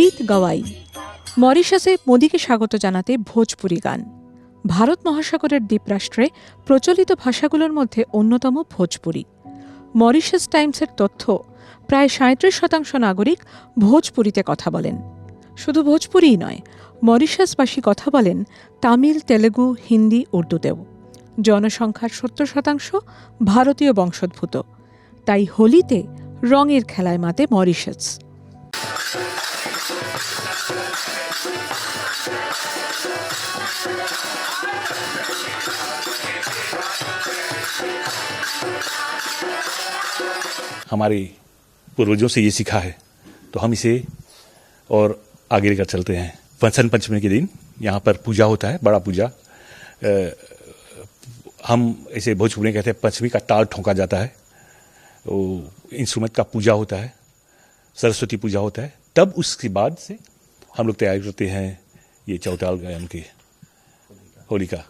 গীত গাওয়াই। মরিশাসে মোদিকে স্বাগত জানাতে ভোজপুরি গান। ভারত মহাসাগরের দ্বীপরাষ্ট্রে প্রচলিত ভাষাগুলোর মধ্যে অন্যতম ভোজপুরি। মরিশাস টাইমসের তথ্য, প্রায় সাঁত্রিশ শতাংশ নাগরিক ভোজপুরিতে কথা বলেন। শুধু ভোজপুরিই নয়, মরিশাসবাসী কথা বলেন তামিল, তেলেগু, হিন্দি, উর্দুতেও। জনসংখ্যার সত্তর শতাংশ ভারতীয় বংশোদ্ভূত। তাই হোলিতে রঙের খেলায় মাতে মরিশাস। हमारे पूर्वजों से ये सीखा है तो हम इसे और आगे लेकर चलते हैं। वसंत पंचमी के दिन यहाँ पर पूजा होता है, बड़ा पूजा। हम इसे भोजपुरी कहते हैं, पंचमी का ताल ठोंका जाता है। वो इंस्ट्रूमेंट का पूजा होता है, सरस्वती पूजा होता है तब उसके बाद से हम लोग तैयारी करते हैं ये चौताल गायन की। होली का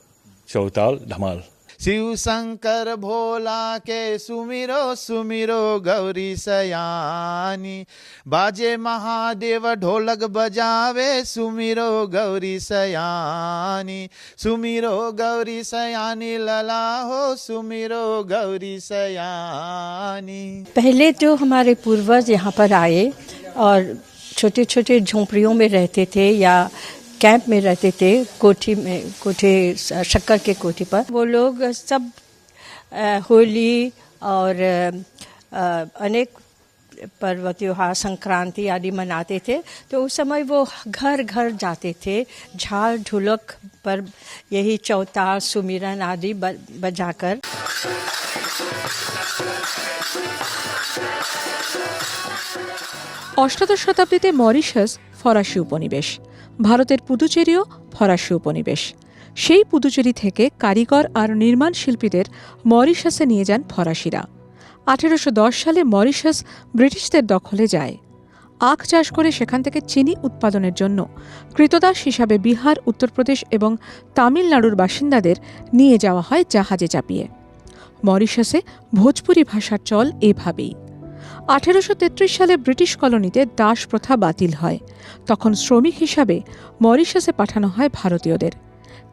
चौताल धमाल। शिव शंकर भोला के सुमिरो सुमिरो गौरी सयानी। बाजे महादेव ढोलक बजावे सुमिरो गौरी सयानी। सुमिरो गौरी सयानी लला हो सुमिरो गौरी सयानी। पहले तो हमारे पूर्वज यहाँ पर आए और छोटे छोटे झोंपड़ियों में रहते थे या कैंप में रहते थे, कोठी में, कोठे, शक्कर के कोठी पर। वो लोग सब होली और अनेक पर्व त्योहार संक्रांति आदि मनाते थे। तो उस समय वो घर घर जाते थे झाल ढोलक पर यही चौताल सुमिरन आदि बजाकर। অষ্টাদশ শতাব্দীতে মরিশাস ফরাসি উপনিবেশ, ভারতের পুদুচেরিও ফরাসি উপনিবেশ। সেই পুদুচেরি থেকে কারিগর আর নির্মাণ শিল্পীদের মরিশাসে নিয়ে যান ফরাসিরা। আঠেরোশো দশ সালে মরিশাস ব্রিটিশদের দখলে যায়। আখ চাষ করে সেখান থেকে চিনি উৎপাদনের জন্য কৃতদাস হিসাবে বিহার, উত্তরপ্রদেশ এবং তামিলনাড়ুর বাসিন্দাদের নিয়ে যাওয়া হয় জাহাজে চাপিয়ে। মরিশাসে ভোজপুরি ভাষার চল এভাবেই। আঠেরোশো তেত্রিশ সালে ব্রিটিশ কলোনিতে দাস প্রথা বাতিল হয়। তখন শ্রমিক হিসাবে মরিশাসে পাঠানো হয় ভারতীয়দের।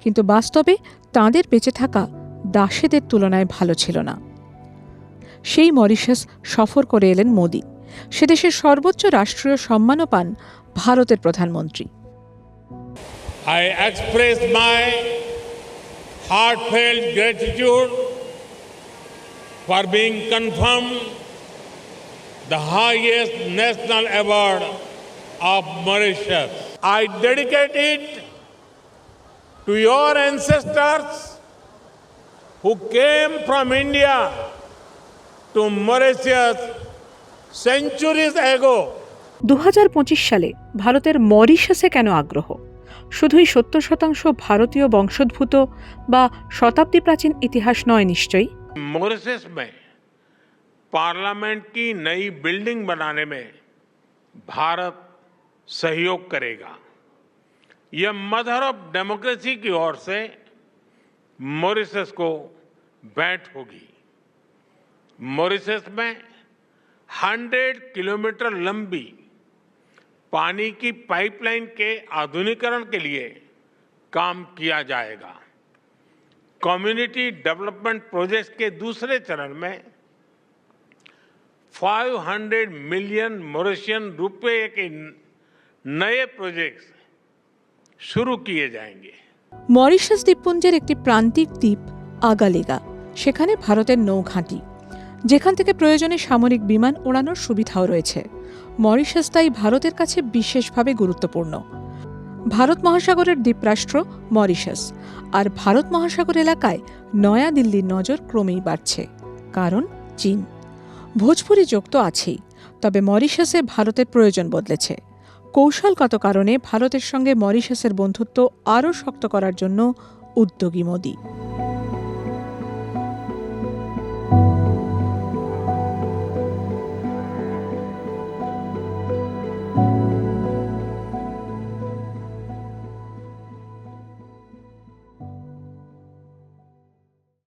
কিন্তু বাস্তবে তাঁদের বেঁচে থাকা দাসেদের তুলনায় ভালো ছিল না। সেই মরিশাস সফর করে এলেন মোদি। সে দেশের সর্বোচ্চ রাষ্ট্রীয় সম্মানও পান ভারতের প্রধানমন্ত্রী। Confirmed the highest national award of Mauritius. I dedicate it to your ancestors who came from India to Mauritius centuries ago. দু হাজার পঁচিশ সালে ভারতের মরিশাসে কেন আগ্রহ শুধুই সত্তর শতাংশ ভারতীয় বংশোদ্ভূত বা শতাব্দী প্রাচীন ইতিহাস নয় নিশ্চয়ই पार्लियामेंट की नई बिल्डिंग बनाने में भारत सहयोग करेगा। यह मदर ऑफ़ डेमोक्रेसी की ओर से मॉरिशस को भेंट होगी। मॉरिशस में 100 किलोमीटर लंबी पानी की पाइपलाइन के आधुनिकरण के लिए काम किया जाएगा। कम्युनिटी डेवलपमेंट प्रोजेक्ट के दूसरे चरण में 500 मिलियन मॉरिशियन रुपए के नए प्रोजेक्ट्स शुरू किए जाएंगे মরিশাস দ্বীপপুঞ্জের একটি প্রান্তিক দ্বীপ আগালেগা সেখানে ভারতের নৌঘাঁটি যেখান থেকে প্রয়োজনে সামরিক বিমান ওড়ানোর সুবিধাও রয়েছে মরিশাস তাই ভারতের কাছে বিশেষভাবে গুরুত্বপূর্ণ ভারত মহাসাগরের দ্বীপরাষ্ট্র মরিশাস আর ভারত মহাসাগর এলাকায় নয়া দিল্লির নজর ক্রমেই বাড়ছে কারণ চীন ভোজপুরি যোগ তো আছেই, তবে মরিশাসে ভারতের প্রয়োজন বদলেছে। কৌশলগত কারণে ভারতের সঙ্গে মরিশাসের বন্ধুত্ব আরও শক্ত করার জন্য উদ্যোগী মোদী।